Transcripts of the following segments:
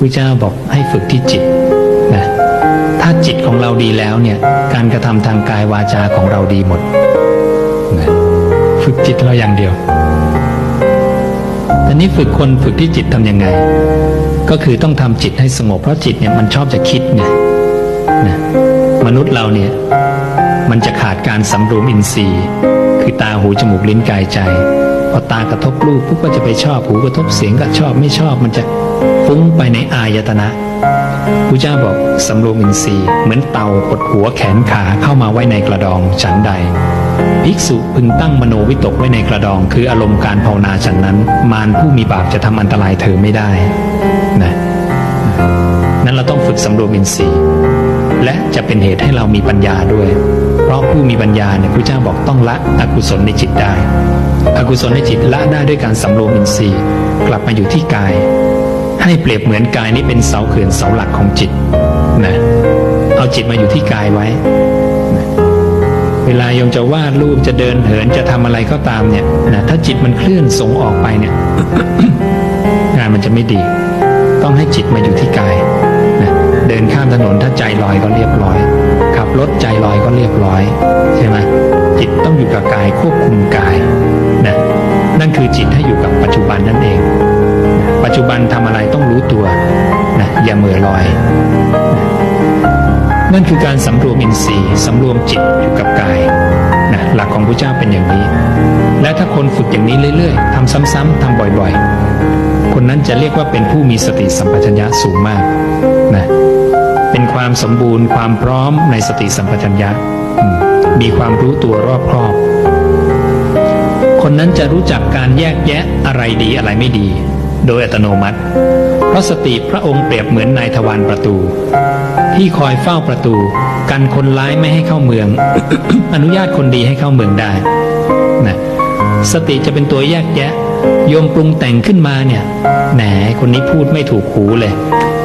พระเจ้าบอกให้ฝึกที่จิตนะถ้าจิตของเราดีแล้วเนี่ยการกระทำทางกายวาจาของเราดีหมดนะฝึกจิตเราอย่างเดียวแต่นี้ฝึกคนฝึกที่จิตทำยังไง ก็คือต้องทำจิตให้สงบเพราะจิตเนี่ยมันชอบจะคิดไงนะมนุษย์เราเนี่ยมันจะขาดการสำรวมอินทรีย์ คือตาหูจมูกลิ้นกายใจพอตากระทบรูปปุ๊บก็จะไปชอบหูกระทบเสียงก็ชอบไม่ชอบมันจะ ฟุ้งไปในอายตนะพระเจ้าบอกสำรวมอินทรีย์เหมือนเต่ากดหัวแขนขาเข้ามาไว้ในกระดองฉันใด ภิกษุพึงตั้งมโนวิตกไว้ในกระดอง คืออารมณ์การภาวนาฉันนั้น มารผู้มีบาปจะทำอันตรายเธอไม่ได้นะนั้นเราต้องฝึกสำรวมอินทรีย์ และจะเป็นเหตุให้เรามีปัญญาด้วย เพราะผู้มีปัญญาเนี่ยพระเจ้าบอกต้องละอกุศลในจิตได้ อกุศลในจิตละได้ด้วยการสำรวมอินทรีย์ กลับมาอยู่ที่กาย ให้เปรียบเหมือนกายนี้เป็นเสาเขื่อนเสาหลักของจิตนะเอาจิตมาอยู่ที่กายไว้นะเวลาโยมจะวาดรูปจะเดินเหินจะทำอะไรก็ตามเนี่ยนะถ้าจิตมันเคลื่อนส่งออกไปเนี่ย งานมันจะไม่ดี ต้องให้จิตมาอยู่ที่กายนะเดินข้ามถนนถ้าใจลอยก็เรียบร้อย ขับรถใจลอยก็เรียบร้อยใช่ไหมจิตต้องอยู่กับกายควบคุมกายนะนั่นคือจิตให้อยู่กับปัจจุบันนั่นเอง ปัจจุบันทำอะไร ลอยนะนั่นคือการสำรวมอินทรีย์สำรวมจิตอยู่กับกายนะหลักของพระเจ้าเป็นอย่างนี้ และถ้าคนฝึกอย่างนี้เรื่อยๆทำซ้ำๆทำบ่อยๆ คนนั้นจะเรียกว่าเป็นผู้มีสติสัมปชัญญะสูงมากนะเป็นความสมบูรณ์ความพร้อมในสติสัมปชัญญะมมีความรู้ตัวรอบครอบ คนนั้นจะรู้จักการแยกแยะอะไรดีอะไรไม่ดี โดยอัตโนมัติ เพราะสติพระองค์เปรียบเหมือนนายทวารประตู ที่คอยเฝ้าประตู กันคนร้ายไม่ให้เข้าเมือง อนุญาตคนดีให้เข้าเมืองได้นะสติจะเป็นตัวแยกแยะโยมปรุงแต่งขึ้นมาเนี่ยแหนคนนี้พูดไม่ถูกหูเลย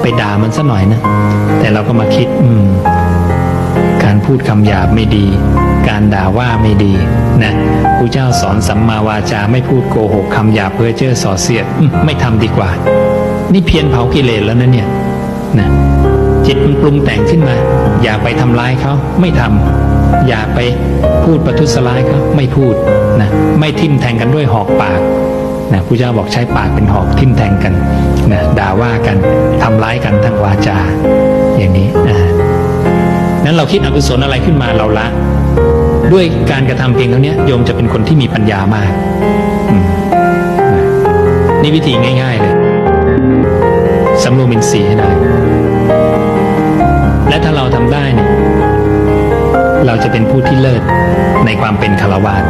ไปด่ามันซะหน่อยนะ แต่เราก็มาคิด อืม การพูดคำหยาบไม่ดี การด่าว่าไม่ดีนะพระเจ้าสอนสัมมาวาจาไม่พูดโกหกคำหยาบเพ้อเจ้อส่อเสียดไม่ทำดีกว่า นี่เพียนเผากิเลสแล้วนะเนี่ยนะจิตมันปรุงแต่งขึ้นมา อย่าไปทำร้ายเขาไม่ทำอย่าไปพูดประทุษร้ายเขาไม่พูดนะไม่ทิ่มแทงกันด้วยหอกปากนะพระเจ้าบอกใช้ปากเป็นหอกทิ่มแทงกันนะด่าว่ากันทำร้ายกันทางวาจา นั้นเราคิดอกุศลอะไรขึ้นมาเราละ ด้วยการกระทำเพียงเท่านี้โยมจะเป็นคนที่มีปัญญามากมนี่วิธีง่าย ๆ เลยสำรวมอินทรีย์ให้ได้ และถ้าเราทำได้เนี่ยเราจะเป็นผู้ที่เลิศในความเป็นคารวาส